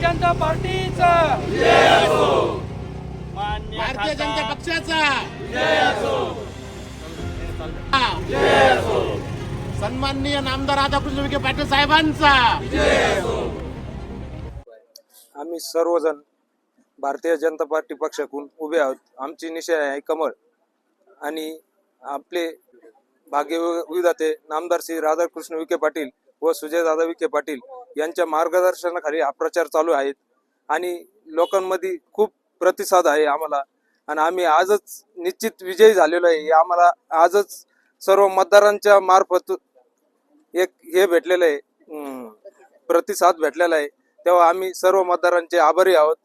जनता पार्टीचा. भारतीय जनता पक्षाचा. सन्माननीय नामदार राधाकृष्ण विखे पाटील साहेबांचा. आम्ही सर्वजण भारतीय जनता पार्टी पक्षाकडून उभे आहोत. आमची निश्चय आहे कमळ आणि आपले भाग्य विधाते नामदार श्री राधाकृष्ण विखे पाटील व सुजयदादा विखे पाटील यांच्या मार्गदर्शनाखाली हा प्रचार चालू आहेत. आणि लोकांमध्ये खूप प्रतिसाद आहे आम्हाला. आणि आम्ही आजच निश्चित विजयी झालेलो आहे. हे आम्हाला आजच सर्व मतदारांच्या मार्फत एक हे भेटलेलं आहे. प्रतिसाद भेटलेला आहे. तेव्हा आम्ही सर्व मतदारांचे आभारी आहोत.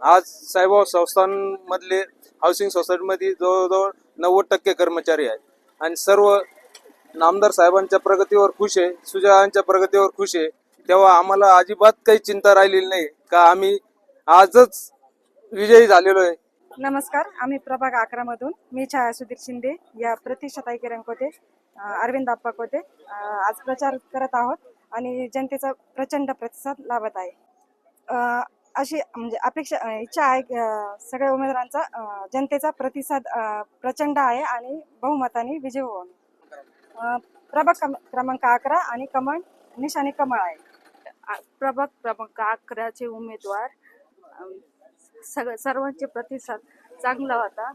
आज साईबाबा संस्थांमधले हाऊसिंग सोसायटीमध्ये जवळजवळ नव्वद टक्के कर्मचारी आहेत. आणि सर्व नामदार साहेबांच्या प्रगतीवर खुश आहे. सुजयांच्या प्रगतीवर खुश आहे. तेव्हा आम्हाला अजिबात काही चिंता राहिलेली नाही. का आम्ही आजच विजयी झालेलो आहे. नमस्कार आम्ही प्रभाग अकरा मधून. मी छाया सुधीर शिंदे या प्रतिशताई होते अरविंद आप्पा कोते आज प्रचार करत आहोत आणि जनतेचा प्रचंड प्रतिसाद लाभत आहे. अशी म्हणजे अपेक्षा इच्छा आहे की, सगळ्या उमेदवारांचा जनतेचा प्रतिसाद प्रचंड आहे आणि बहुमताने विजय होऊन. प्रभाग क्रमांक अकरा आणि कमांड निशाणी कमळ आहे. आ- प्रभाग क्रमांक अकराचे उमेदवार सग सर्वांचे प्रतिसाद चांगला होता.